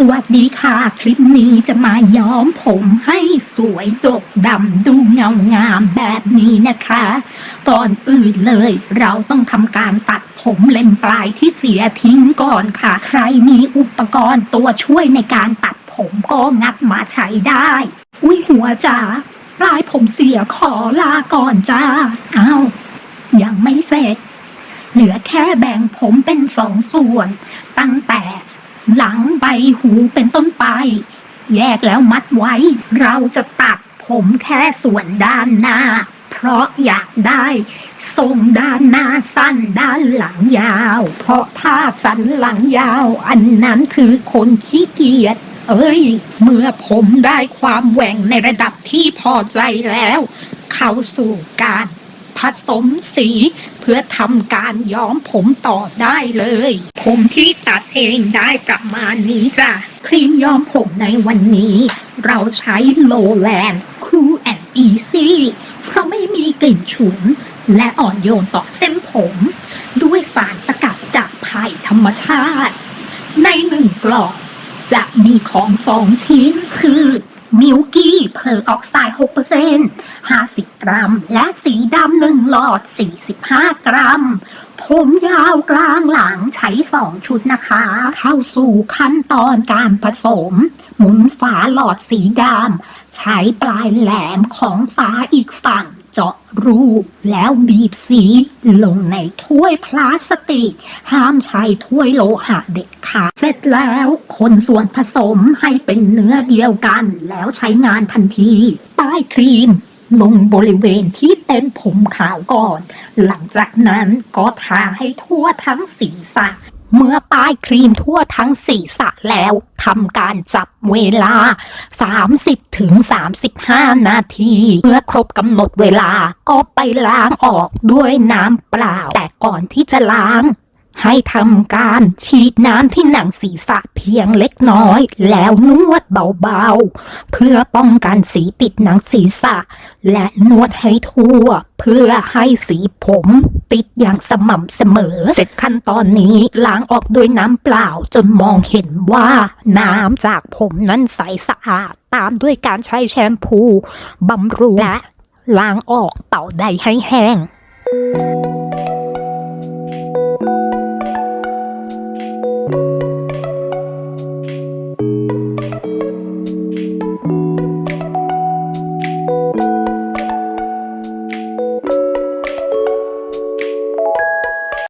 สวัสดีค่ะ คลิปนี้จะมาย้อมผมให้สวยดกดำดูเงางามแบบนี้นะคะ ก่อนอื่นเลยเราต้องทำการตัดผมเล็มปลายที่เสียทิ้งก่อนค่ะ ใครมีอุปกรณ์ตัวช่วยในการตัดผมก็งัดมาใช้ได้ อุ้ยหัวจ๋าปลายผมเสียขอลาก่อนจ้าอ้าวยังไม่เสร็จ เหลือแค่แบ่งผมเป็นสองส่วน ตั้งแต่ หลังใบหูเป็นต้นไป แยกแล้วมัดไว้ เราจะตัดผมแค่ส่วนด้านหน้า เพราะอยากได้ ทรงด้านหน้าสั้นด้านหลังยาว เพราะถ้าสันหลังยาว อันนั้นคือคนขี้เกียจเอ้ย เมื่อผมได้ความแหว่งในระดับที่พอใจแล้ว เข้าสู่การ ผสมสี เพื่อทำการย้อมผมต่อได้เลย ผมที่ตัดเองได้ประมาณนี้จ้ะ ครีมย้อมผมในวันนี้ เราใช้โลแลนด์ Cool and Easy เพราะไม่มีกลิ่นฉุน และอ่อนโยนต่อเส้นผม ด้วยสารสกัดจากไผ่ธรรมชาติ ในหนึ่งกล่องจะมีของสองชิ้นคือ มิวกี้เพอร์ออกไซด์6% 50 กรัม และสีดำหนึ่งหลอด 45 กรัม ผมยาวกลางหลังใช้2ชุดนะคะ เข้าสู่ขั้นตอนการผสม หมุนฝาหลอดสีดำใช้ปลายแหลมของฝาอีกฝั่งเจาะรูแล้วบีบสีลงในถ้วยพลาสติก ห้ามใช้ถ้วยโลหะเด็ดขาดเสร็จแล้วคนส่วนผสมให้เป็นเนื้อเดียวกัน แล้วใช้งานทันทีป้ายครีม ลงบริเวณที่เป็นผมขาวก่อน หลังจากนั้นก็ทาให้ทั่วทั้งศีรษะ เมื่อป้ายครีมทั่วทั้งศีรษะแล้วทำการจับเวลา 30ถึง35 นาที เมื่อครบกำหนดเวลาก็ไปล้างออกด้วยน้ำเปล่า แต่ก่อนที่จะล้าง ให้ทำการฉีดน้ำที่หนังศีรษะเพียงเล็กน้อย แล้วนวดเบาๆ เพื่อป้องกันสีติดหนังศีรษะ และนวดให้ทั่ว เพื่อให้สีผมติดอย่างสม่ำเสมอ เสร็จขั้นตอนนี้ล้างออกด้วยน้ำเปล่าจนมองเห็นว่าน้ำจากผมนั้นใสสะอาด ตามด้วยการใช้แชมพูบำรุงและล้างออกเป่าใดให้แห้ง